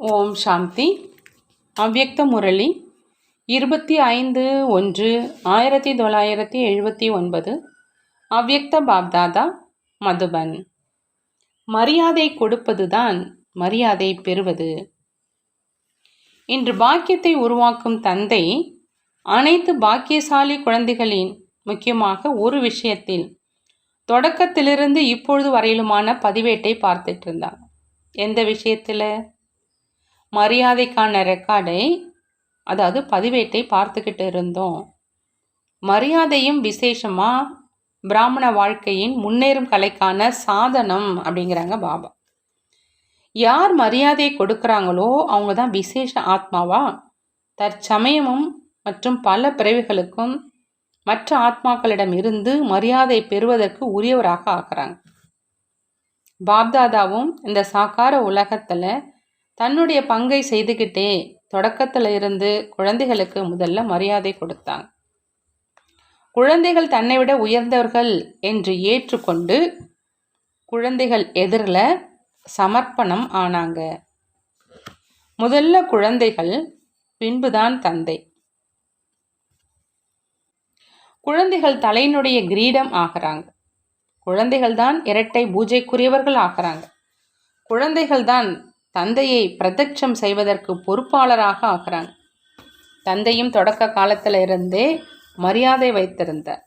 ஓம் சாந்தி. அவ்யக்த முரளி. இருபத்தி ஐந்து ஒன்று ஆயிரத்தி தொள்ளாயிரத்தி எழுபத்தி ஒன்பது. அவ்யக்த பாப்தாதா மதுபன். மரியாதை கொடுப்பதுதான் மரியாதை பெறுவது. இன்று பாக்கியத்தை உருவாக்கும் தந்தை அனைத்து பாக்கியசாலி குழந்தைகளின் முக்கியமாக ஒரு விஷயத்தில் தொடக்கத்திலிருந்து இப்பொழுது வரையிலுமான பதிவேட்டை பார்த்துட்டு இருந்தாங்க எந்த விஷயத்தில்? மரியாதைக்கான ரெக்கார்டை அதாவது பதிவேட்டை பார்த்துக்கிட்டு இருந்தோம். மரியாதையும் விசேஷமாக பிராமண வாழ்க்கையின் முன்னேறும் கலைக்கான சாதனம் அப்படிங்கிறாங்க பாபா. யார் மரியாதை கொடுக்குறாங்களோ அவங்க தான் விசேஷ ஆத்மாவா? தற்சமயமும் மற்றும் பல பிறவிகளுக்கும் மற்ற ஆத்மாக்களிடம் இருந்து மரியாதை பெறுவதற்கு உரியவராக ஆக்குறாங்க. பாப்தாதாவும் இந்த சாக்கார உலகத்தில் தன்னுடைய பங்கை செய்துக்கிட்டே தொடக்கத்தில் இருந்து குழந்தைகளுக்கு முதல்ல மரியாதை கொடுத்தாங்க குழந்தைகள் தன்னை விட உயர்ந்தவர்கள் என்று ஏற்றுக்கொண்டு குழந்தைகள் எதிரில் சமர்ப்பணம் ஆனாங்க. முதல்ல குழந்தைகள் பின்புதான் தந்தை. குழந்தைகள் தலையினுடைய கிரீடம் ஆகிறாங்க. குழந்தைகள் தான் இரட்டை பூஜைக்குரியவர்கள் ஆகிறாங்க. குழந்தைகள் தான் தந்தையை பிரதட்சம் செய்வதற்கு பொறுப்பாளராக ஆகிறாங்க தந்தையும் தொடக்க காலத்தில் இருந்தே மரியாதை வைத்திருந்தார்.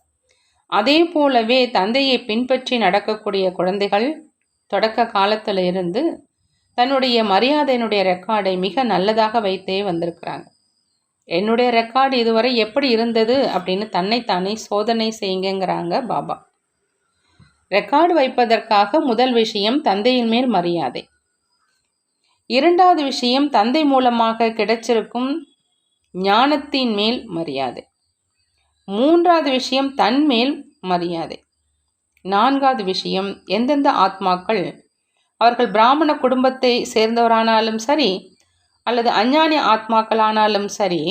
அதே போலவே தந்தையை பின்பற்றி நடக்கக்கூடிய குழந்தைகள் தொடக்க காலத்தில் இருந்து தன்னுடைய மரியாதையினுடைய ரெக்கார்டை மிக நல்லதாக வைத்தே வந்திருக்கிறாங்க. என்னுடைய ரெக்கார்டு இதுவரை எப்படி இருந்தது அப்படின்னு தன்னைத்தானே சோதனை செய்யுங்கிறாங்க பாபா. ரெக்கார்டு வைப்பதற்காக முதல் விஷயம் தந்தையின் மேல் மரியாதை. இரண்டாவது விஷயம் தந்தை மூலமாக கிடைச்சிருக்கும் ஞானத்தின் மேல் மரியாதை. மூன்றாவது விஷயம் தன் மேல் மரியாதை. நான்காவது விஷயம் எந்தெந்த ஆத்மாக்கள் அவர்கள் பிராமண குடும்பத்தை சேர்ந்தவரானாலும் சரி அல்லது அஞ்ஞானி ஆத்மாக்களானாலும் சரி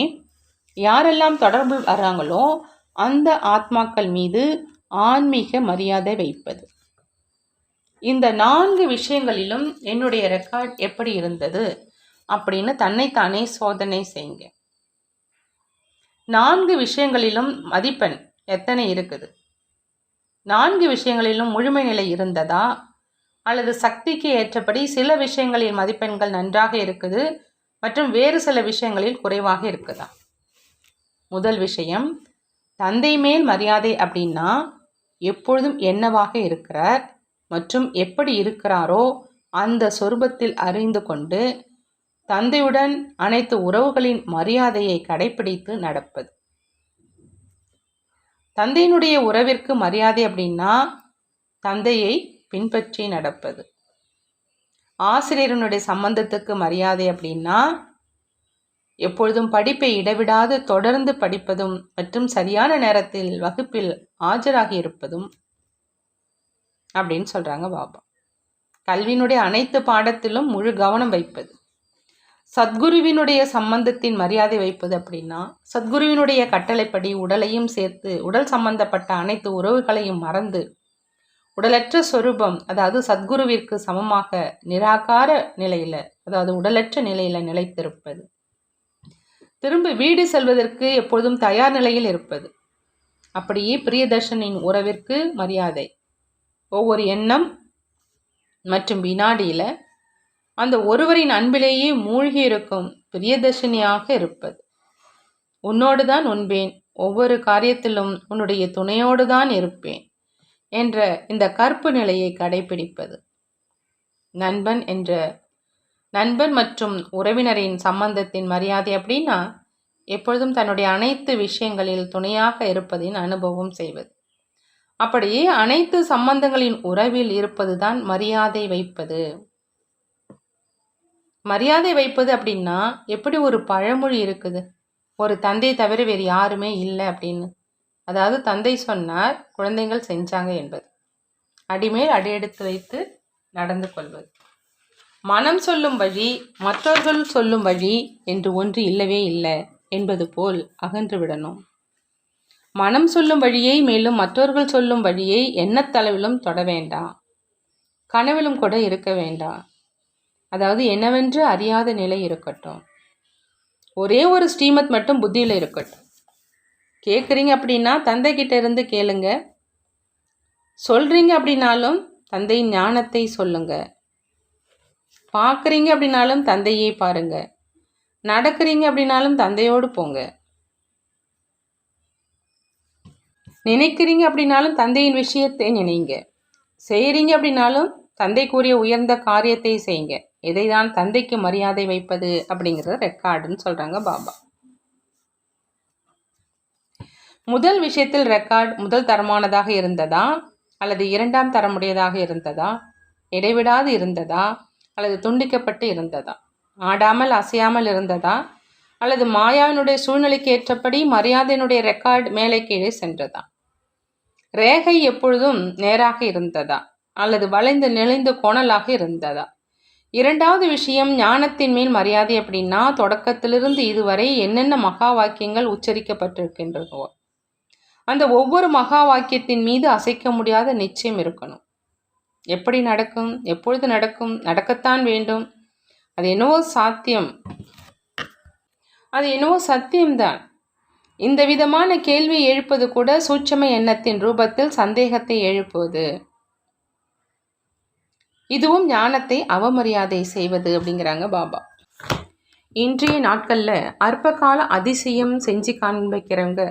யாரெல்லாம் தொடர்பு வராங்களோ அந்த ஆத்மாக்கள் மீது ஆன்மீக மரியாதை வைப்பது. இந்த நான்கு விஷயங்களிலும் என்னுடைய ரெக்கார்ட் எப்படி இருந்தது அப்படின்னு தன்னைத்தானே சோதனை செய்யுங்க. நான்கு விஷயங்களிலும் மதிப்பெண் எத்தனை இருக்குது? நான்கு விஷயங்களிலும் முழுமை நிலை இருந்ததா? அல்லது சக்திக்கு ஏற்றபடி சில விஷயங்களில் மதிப்பெண்கள் நன்றாக இருக்குது மற்றும் வேறு சில விஷயங்களில் குறைவாக இருக்குதா? முதல் விஷயம் தந்தை மேல் மரியாதை அப்படின்னா எப்பொழுதும் என்னவாக இருக்கிறார்? மற்றும் எப்படி இருக்கிறாரோ அந்த சொருபத்தில் அறிந்து கொண்டு தந்தையுடன் அனைத்து உறவுகளின் மரியாதையை கடைபிடித்து நடப்பது. தந்தையினுடைய உறவிற்கு மரியாதை அப்படின்னா தந்தையை பின்பற்றி நடப்பது. ஆசிரியரனுடைய சம்பந்தத்துக்கு மரியாதை அப்படின்னா எப்பொழுதும் படிப்பை இடைவிடாது தொடர்ந்து படிப்பதும் மற்றும் சரியான நேரத்தில் வகுப்பில் ஆஜராகி இருப்பதும் அப்படின்னு சொல்கிறாங்க பாபா. கல்வியினுடைய அனைத்து பாடத்திலும் முழு கவனம் வைப்பது. சத்குருவினுடைய சம்பந்தத்தின் மரியாதை வைப்பது அப்படின்னா சத்குருவினுடைய கட்டளைப்படி உடலையும் சேர்த்து உடல் சம்பந்தப்பட்ட அனைத்து உறவுகளையும் மறந்து உடலற்ற சொரூபம் அதாவது சத்குருவிற்கு சமமாக நிராகார நிலையில் அதாவது உடலற்ற நிலையில் நிலைத்திருப்பது. திரும்ப வீடு செல்வதற்கு எப்பொழுதும் தயார் நிலையில் இருப்பது. அப்படியே பிரியதர்ஷனின் உறவிற்கு மரியாதை. ஒவ்வொரு எண்ணம் மற்றும் வினாடியில் அந்த ஒருவரின் அன்பிலேயே மூழ்கி இருக்கும் பிரியதர்ஷினியாக இருப்பது. உன்னோடு தான் உண்பேன் ஒவ்வொரு காரியத்திலும் உன்னுடைய துணையோடு தான் இருப்பேன் என்ற இந்த கற்பு நிலையை கடைபிடிப்பது. நண்பன் என்ற நண்பன் மற்றும் உறவினரின் சம்பந்தத்தின் மரியாதை அப்படின்னா எப்பொழுதும் தன்னுடைய அனைத்து விஷயங்களில் துணையாக இருப்பதின் அனுபவம் செய்வது. அப்படி அனைத்து சம்பந்தங்களின் உறவில் இருப்பதுதான் மரியாதை வைப்பது. மரியாதை வைப்பது அப்படின்னா எப்படி ஒரு பழமொழி இருக்குது? ஒரு தந்தை தவிர வேறு யாருமே இல்லை அப்படின்னு. அதாவது தந்தை சொன்னார் குழந்தைகள் செஞ்சாங்க என்பது. அடிமேல் அடியெடுத்து வைத்து நடந்து கொள்வது. மனம் சொல்லும் வழி மற்றவர்கள் சொல்லும் வழி என்று ஒன்று இல்லவே இல்லை என்பது போல் அகன்று விடணும். மனம் சொல்லும் வழியை மேலும் மற்றவர்கள் சொல்லும் வழியை எண்ணத்தளவிலும் தொட வேண்டாம் கனவிலும் கூட இருக்க வேண்டாம் அதாவது என்னவென்று அறியாத நிலை இருக்கட்டும். ஒரே ஒரு ஸ்ரீமத் மட்டும் புத்தியில் இருக்கட்டும். கேட்குறீங்க அப்படின்னா தந்தைக்கிட்ட இருந்து கேளுங்க. சொல்கிறீங்க அப்படின்னாலும் தந்தையின் ஞானத்தை சொல்லுங்க. பார்க்குறீங்க அப்படின்னாலும் தந்தையை பாருங்க. நடக்கிறீங்க அப்படின்னாலும் தந்தையோடு போங்க. நினைக்கிறீங்க அப்படின்னாலும் தந்தையின் விஷயத்தை நினைங்க. செய்கிறீங்க அப்படின்னாலும் தந்தை கூறிய உயர்ந்த காரியத்தை செய்யுங்க இதை தான் தந்தைக்கு மரியாதை வைப்பது அப்படிங்கிறத ரெக்கார்டுன்னு சொல்கிறாங்க பாபா. முதல் விஷயத்தில் ரெக்கார்ட் முதல் தரமானதாக இருந்ததா? அல்லது இரண்டாம் தரமுடையதாக இருந்ததா? இடைவிடாது இருந்ததா? அல்லது துண்டிக்கப்பட்டு இருந்ததா? ஆடாமல் அசையாமல் இருந்ததா? அல்லது மாயாவினுடைய சூழ்நிலைக்கு ஏற்றபடி மரியாதையினுடைய ரெக்கார்டு மேலே கீழே சென்றதா? ரேகை எப்பொழுதும் நேராக இருந்ததா? அல்லது வளைந்து நெளிந்து கோணலாக இருந்ததா? இரண்டாவது விஷயம் ஞானத்தின் மேல் மரியாதை அப்படின்னா தொடக்கத்திலிருந்து இதுவரை என்னென்ன மகா வாக்கியங்கள் உச்சரிக்கப்பட்டிருக்கின்றனோ அந்த ஒவ்வொரு மகா வாக்கியத்தின் மீது அசைக்க முடியாத நிச்சயம் இருக்கணும். எப்படி நடக்கும்? எப்பொழுது நடக்கும்? நடக்கத்தான் வேண்டும். அது என்னவோ சாத்தியம். அது என்னவோ சத்தியம்தான். இந்த விதமான கேள்வி எழுப்பது கூட சூட்சம எண்ணத்தின் ரூபத்தில் சந்தேகத்தை எழுப்புவது. இதுவும் ஞானத்தை அவமரியாதை செய்வது அப்படிங்கிறாங்க பாபா. இன்றைய நாட்களில் அற்பகால அதிசயம் செஞ்சு காண்பிக்கிறவங்க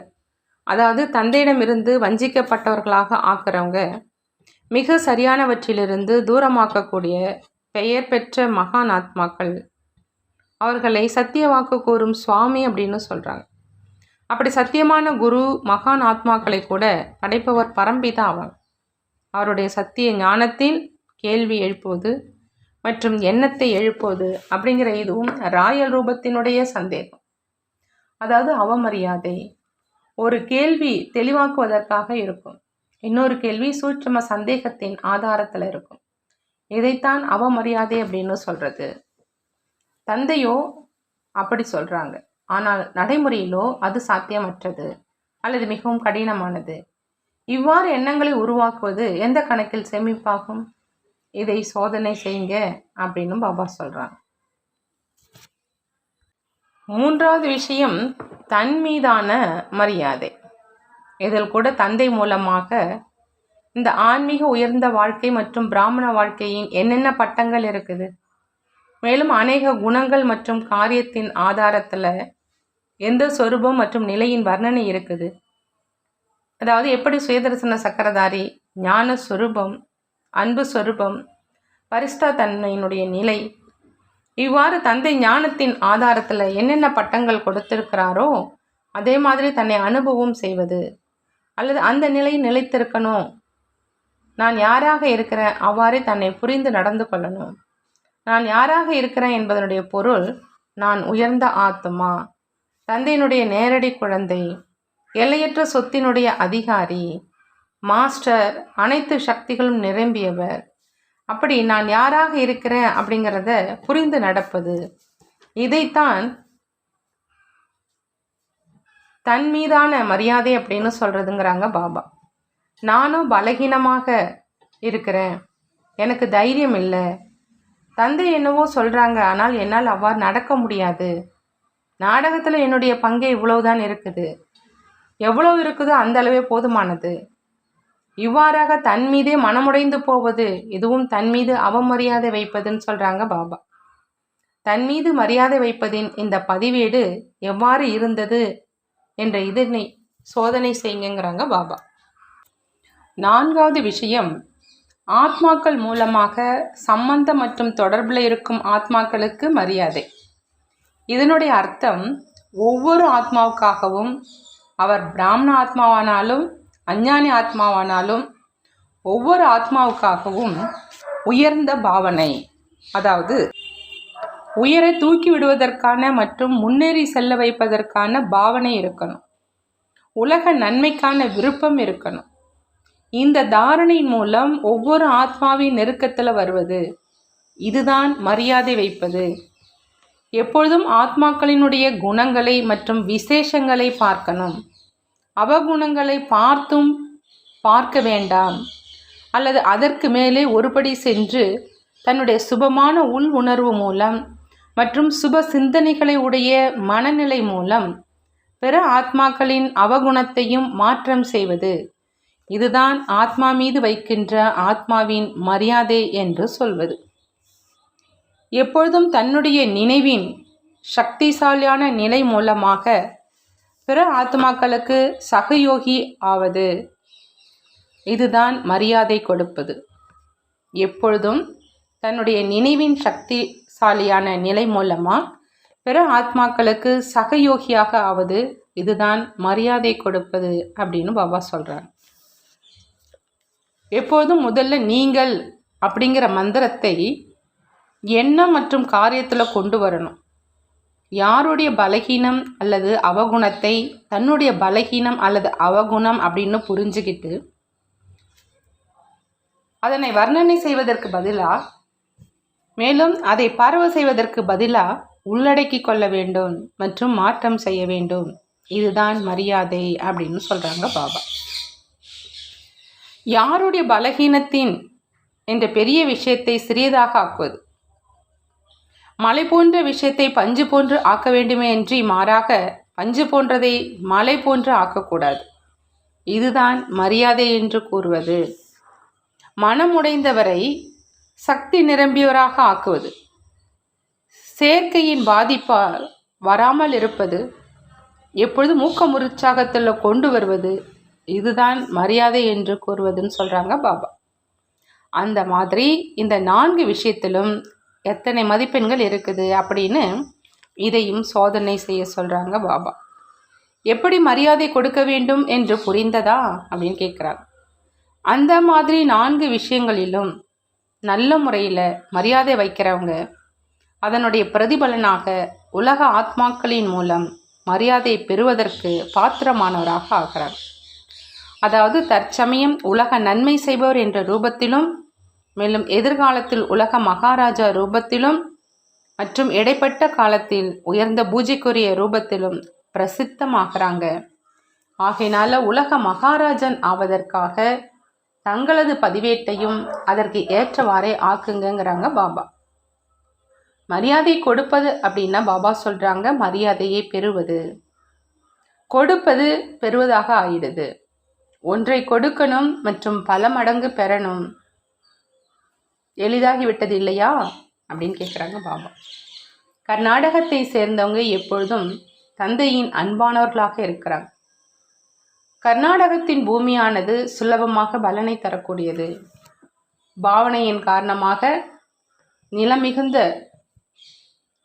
அதாவது தந்தையிடமிருந்து வஞ்சிக்கப்பட்டவர்களாக ஆக்குறவங்க மிக சரியானவற்றிலிருந்து தூரமாக்கக்கூடிய பெயர் பெற்ற மகான் ஆத்மாக்கள் அவர்களை சத்திய வாக்கு கூறும் சுவாமி அப்படின்னு சொல்கிறாங்க அப்படி சத்தியமான குரு மகான் ஆத்மாக்களை கூட படைப்பவர் பரம்பிதா அவன் அவருடைய சத்திய ஞானத்தில் கேள்வி எழுப்புவது மற்றும் எண்ணத்தை எழுப்புவது அப்படிங்கிற இதுவும் ராயல் ரூபத்தினுடைய சந்தேகம். அதாவது அவமரியாதை ஒரு கேள்வி தெளிவாக்குவதற்காக இருக்கும். இன்னொரு கேள்வி சூட்சம சந்தேகத்தின் ஆதாரத்தில் இருக்கும். இதைத்தான் அவமரியாதை அப்படின்னு சொல்கிறது தந்தையோ அப்படி சொல்கிறாங்க ஆனால் நடைமுறையிலோ அது சாத்தியமற்றது அல்லது மிகவும் கடினமானது. இவ்வாறு எண்ணங்களை உருவாக்குவது எந்த கணக்கில் சேமிப்பாகும்? இதை சோதனை செய்யுங்க அப்படின்னு பாபா சொல்கிறாங்க மூன்றாவது விஷயம் தன் மீதான மரியாதை. இதில் கூட தந்தை மூலமாக இந்த ஆன்மீக உயர்ந்த வாழ்க்கை மற்றும் பிராமண வாழ்க்கையின் என்னென்ன பட்டங்கள் இருக்குது? மேலும் அநேக குணங்கள் மற்றும் காரியத்தின் ஆதாரத்தில் எந்த சொரூபம் மற்றும் நிலையின் வர்ணனை இருக்குது? அதாவது எப்படி சுயதர்சன சக்கரதாரி ஞான சொரூபம் அன்பு சொரூபம் பரிஸ்தா தன்மையினுடைய நிலை இவ்வாறு தந்தை ஞானத்தின் ஆதாரத்தில் என்னென்ன பட்டங்கள் கொடுத்திருக்கிறாரோ அதே மாதிரி தன்னை அனுபவம் செய்வது. அல்லது அந்த நிலை நிலைத்திருக்கணும். நான் யாராக இருக்கிறேன் அவ்வாறே தன்னை புரிந்து நடந்து கொள்ளணும். நான் யாராக இருக்கிறேன் என்பதனுடைய பொருள் நான் உயர்ந்த ஆத்மா. தந்தையினுடைய நேரடி குழந்தை எல்லையற்ற சொத்தினுடைய அதிகாரி மாஸ்டர் அனைத்து சக்திகளும் நிரம்பியவர். அப்படி நான் யாராக இருக்கிறேன் அப்படிங்கிறத புரிந்து நடப்பது. இதைத்தான் தன் மீதான மரியாதை அப்படின்னு சொல்கிறதுங்கிறாங்க பாபா. நானும் பலகீனமாக இருக்கிறேன். எனக்கு தைரியம் இல்லை. தந்தை என்னவோ சொல்கிறாங்க ஆனால் என்னால் அவ்வாறு நடக்க முடியாது. நாடகத்தில் என்னுடைய பங்கு இவ்வளவுதான் இருக்குது. எவ்வளோ இருக்குதோ அந்த அளவே போதுமானது. இவ்வாறாக தன் மீதே மனமுடைந்து போவது இதுவும் தன் மீது அவமரியாதை வைப்பதுன்னு சொல்கிறாங்க பாபா. தன் மீது மரியாதை வைப்பதின் இந்த பதிவேடு எவ்வாறு இருந்தது என்ற இதனை சோதனை செய்யுங்கிறாங்க பாபா. நான்காவது விஷயம் ஆத்மாக்கள் மூலமாக சம்பந்தம் மற்றும் தொடர்பில் இருக்கும் ஆத்மாக்களுக்கு மரியாதை. இதனுடைய அர்த்தம் ஒவ்வொரு ஆத்மாவுக்காகவும் அவர் பிராமண ஆத்மாவானாலும் அஞ்ஞானி ஆத்மாவானாலும் ஒவ்வொரு ஆத்மாவுக்காகவும் உயர்ந்த பாவனை. அதாவது உயரை தூக்கி விடுவதற்கான மற்றும் முன்னேறி செல்ல வைப்பதற்கான பாவனை இருக்கணும். உலக நன்மைக்கான விருப்பம் இருக்கணும். இந்த தாரணை மூலம் ஒவ்வொரு ஆத்மாவின் நெருக்கத்தில் வருவது. இதுதான் மரியாதை வைப்பது. எப்பொழுதும் ஆத்மாக்களினுடைய குணங்களை மற்றும் விசேஷங்களை பார்க்கணும். அவகுணங்களை பார்த்தும் பார்க்க வேண்டாம். அல்லது அதற்கு மேலே ஒருபடி சென்று தன்னுடைய சுபமான உள் உணர்வு மூலம் மற்றும் சுப சிந்தனைகளை உடைய மனநிலை மூலம் பிற ஆத்மாக்களின் அவகுணத்தையும் மாற்றம் செய்வது. இதுதான் ஆத்மா மீது வைக்கின்ற ஆத்மாவின் மரியாதை என்று சொல்வது. எப்பொழுதும் தன்னுடைய நினைவின் சக்திசாலியான நிலை மூலமாக பிற ஆத்மாக்களுக்கு சகயோகி ஆவது. இதுதான் மரியாதை கொடுப்பது. எப்பொழுதும் தன்னுடைய நினைவின் சக்திசாலியான நிலை மூலமாக பிற ஆத்மாக்களுக்கு சகயோகியாக ஆவது இதுதான் மரியாதை கொடுப்பது அப்படின்னு பாபா சொல்கிறார் எப்போதும் முதல்ல நீங்கள் அப்படிங்கிற மந்திரத்தை எண்ணம் மற்றும் காரியத்தில் கொண்டு வரணும். யாருடைய பலகீனம் அல்லது அவகுணத்தை தன்னுடைய பலகீனம் அல்லது அவகுணம் அப்படின்னு புரிஞ்சுக்கிட்டு அதனை வர்ணனை செய்வதற்கு பதிலாக மேலும் அதை பார்வை செய்வதற்கு பதிலாக உள்ளடக்கி கொள்ள வேண்டும் மற்றும் மாற்றம் செய்ய வேண்டும். இதுதான் மரியாதை அப்படின்னு சொல்கிறாங்க பாபா. யாருடைய பலகீனத்தின் என்ற பெரிய விஷயத்தை சிறியதாக ஆக்குவது? மலை போன்ற விஷயத்தை பஞ்சு போன்று ஆக்க வேண்டுமே என்று மாறாக பஞ்சு போன்றதை மலை போன்று ஆக்கக்கூடாது. இதுதான் மரியாதை என்று கூறுவது. மனமுடைந்தவரை சக்தி நிரம்பியவராக ஆக்குவது. செயற்கையின் பாதிப்பால் வராமல் இருப்பது. எப்பொழுது மூக்க முற்சாகத்தில் கொண்டு வருவது. இதுதான் மரியாதை என்று கூறுவதுன்னு சொல்கிறாங்க பாபா. அந்த மாதிரி இந்த நான்கு விஷயத்திலும் எத்தனை மதிப்பெண்கள் இருக்குது அப்படின்னு இதையும் சோதனை செய்ய சொல்கிறாங்க பாபா. எப்படி மரியாதை கொடுக்க வேண்டும் என்று புரிந்ததா அப்படின்னு கேட்குறாங்க அந்த மாதிரி நான்கு விஷயங்களிலும் நல்ல முறையில் மரியாதை வைக்கிறவங்க அதனுடைய பிரதிபலனாக உலக ஆத்மாக்களின் மூலம் மரியாதையை பெறுவதற்கு பாத்திரமானவராக ஆகிறார். அதாவது தற்சமயம் உலக நன்மை செய்பவர் என்ற ரூபத்திலும் மேலும் எதிர்காலத்தில் உலக மகாராஜா ரூபத்திலும் மற்றும் இடைப்பட்ட காலத்தில் உயர்ந்த பூஜைக்குரிய ரூபத்திலும் பிரசித்தமாகறாங்க. ஆகையினால உலக மகாராஜன் ஆவதற்காக தங்களது பதிவேட்டையும் அதற்கு ஏற்றவாறே ஆக்குங்கிறாங்க பாபா. மரியாதை கொடுப்பது அப்படின்னா பாபா சொல்கிறாங்க மரியாதையை பெறுவது. கொடுப்பது பெறுவதாக ஆயிடுது. ஒன்றை கொடுக்கணும் மற்றும் பல மடங்கு பெறணும். எளிதாகிவிட்டது இல்லையா அப்படின்னு கேட்குறாங்க பாபா. கர்நாடகத்தை சேர்ந்தவங்க எப்பொழுதும் தந்தையின் அன்பானவர்களாக இருக்கிறாங்க. கர்நாடகத்தின் பூமியானது சுலபமாக பலனை தரக்கூடியது. பாவனையின் காரணமாக நிலம் மிகுந்த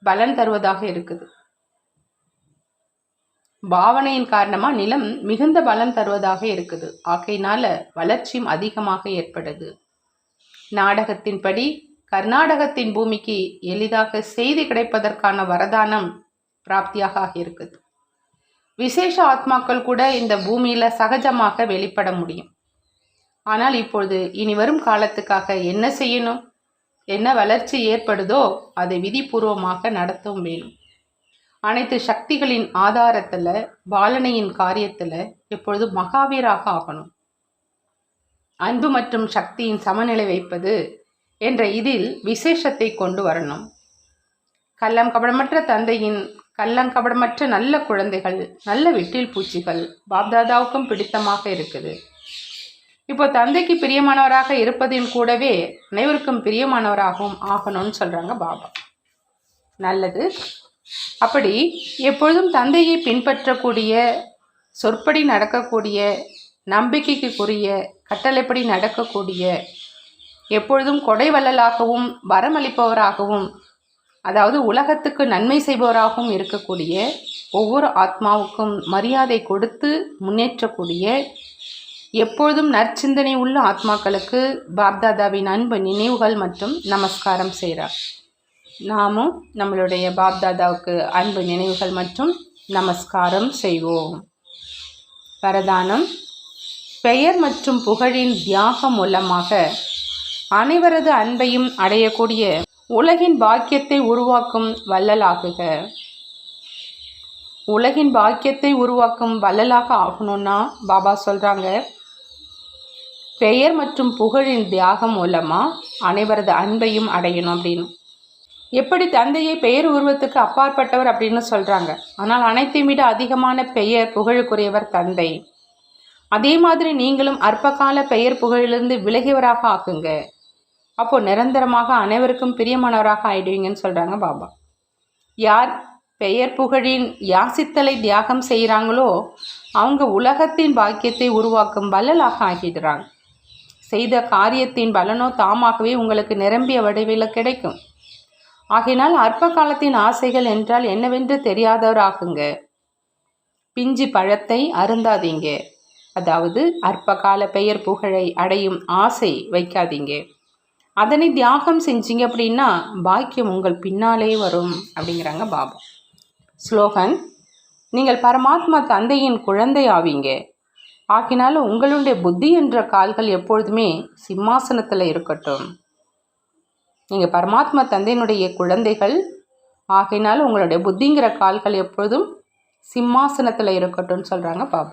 பலன் தருவதாக இருக்குது. பாவனையின் காரணமாக நிலம் மிகுந்த பலன் தருவதாக இருக்குது. ஆகையினால வளர்ச்சியும் அதிகமாக ஏற்படுது. நாடகத்தின்படி கர்நாடகத்தின் பூமிக்கு எளிதாக செய்தி கிடைப்பதற்கான வரதானம் பிராப்தியாக இருக்குது. விசேஷ ஆத்மாக்கள் கூட இந்த பூமியில் சகஜமாக வெளிப்பட முடியும். ஆனால் இப்பொழுது இனி வரும் காலத்துக்காக என்ன செய்யணும்? என்ன வளர்ச்சி ஏற்படுதோ அதை விதிபூர்வமாக நடத்தவும் வேணும். அனைத்து சக்திகளின் ஆதாரத்தில் பாலனையின் காரியத்தில் எப்பொழுது மகாவீராக ஆகணும். அன்பு மற்றும் சக்தியின் சமநிலை வைப்பது என்ற இதில் விசேஷத்தை கொண்டு வரணும். கள்ளம் கபடமற்ற தந்தையின் கள்ளங்கபடமற்ற நல்ல குழந்தைகள் நல்ல விட்டில் பூச்சிகள் பாப்தாதாவுக்கும் பிடித்தமாக இருக்குது. இப்போ தந்தைக்கு பிரியமானவராக இருப்பதில் கூடவே அனைவருக்கும் பிரியமானவராகவும் ஆகணும்னு சொல்கிறாங்க பாபா. நல்லது. அப்படி எப்பொழுதும் தந்தையை பின்பற்றக்கூடிய சொற்படி நடக்கக்கூடிய நம்பிக்கைக்குரிய கட்டளைப்படி நடக்கக்கூடிய எப்பொழுதும் கொடைவள்ளலாகவும் வரமளிப்பவராகவும் அதாவது உலகத்துக்கு நன்மை செய்பவராகவும் இருக்கக்கூடிய ஒவ்வொரு ஆத்மாவுக்கும் மரியாதை கொடுத்து முன்னேற்றக்கூடிய எப்பொழுதும் நற்சிந்தனை உள்ள ஆத்மாக்களுக்கு பாப்தாதாவின் அன்பு நினைவுகள் மற்றும் நமஸ்காரம் செய்கிறார். நாமும் நம்மளுடைய பாப்தாதாவுக்கு அன்பு நினைவுகள் மற்றும் நமஸ்காரம் செய்வோம். வரதானம் பெயர் மற்றும் புகழின் தியாகம் மூலமாக அனைவரது அன்பையும் அடையக்கூடிய உலகின் பாக்கியத்தை உருவாக்கும் வள்ளலாகுக. உலகின் பாக்கியத்தை உருவாக்கும் வள்ளலாக ஆகணும்னா பாபா சொல்கிறாங்க பெயர் மற்றும் புகழின் தியாகம் மூலமாக அனைவரது அன்பையும் அடையணும் அப்படின்னு. எப்படி தந்தையை பெயர் உருவத்துக்கு அப்பாற்பட்டவர் அப்படின்னு சொல்கிறாங்க ஆனால் அனைத்தையும் விட அதிகமான பெயர் புகழுக்குரியவர் தந்தை. அதே மாதிரி நீங்களும் அற்பகால பெயர் புகழிலிருந்து விலகியவராக ஆக்குங்க. அப்போது நிரந்தரமாக அனைவருக்கும் பிரியமானவராக ஆயிடுவீங்கன்னு சொல்கிறாங்க பாபா. யார் பெயர் புகழின் யாசித்தலை தியாகம் செய்கிறாங்களோ அவங்க உலகத்தின் பாக்கியத்தை உருவாக்கும் வள்ளலாக ஆகிடுறாங்க. செய்த காரியத்தின் பலனோ தாமாகவே உங்களுக்கு நிரம்பிய வடிவில் கிடைக்கும். ஆகினால் அற்ப காலத்தின் ஆசைகள் என்றால் என்னவென்று தெரியாதவராகுங்க. பிஞ்சு பழத்தை அருந்தாதீங்க. அதாவது அற்பகால பெயர் புகழை அடையும் ஆசை வைக்காதீங்க. அதனை தியாகம் செஞ்சீங்க அப்படின்னா பாக்கியம் உங்கள் பின்னாலே வரும் அப்படிங்கிறாங்க பாபா. ஸ்லோகன் நீங்கள் பரமாத்மா தந்தையின் குழந்தை ஆவீங்க. ஆகினாலும் உங்களுடைய புத்தி என்ற கால்கள் எப்பொழுதுமே சிம்மாசனத்தில் இருக்கட்டும். நீங்கள் பரமாத்மா தந்தையினுடைய குழந்தைகள் ஆகினாலும் உங்களுடைய புத்திங்கிற கால்கள் எப்பொழுதும் சிம்மாசனத்தில் இருக்கட்டும்னு சொல்கிறாங்க பாபா.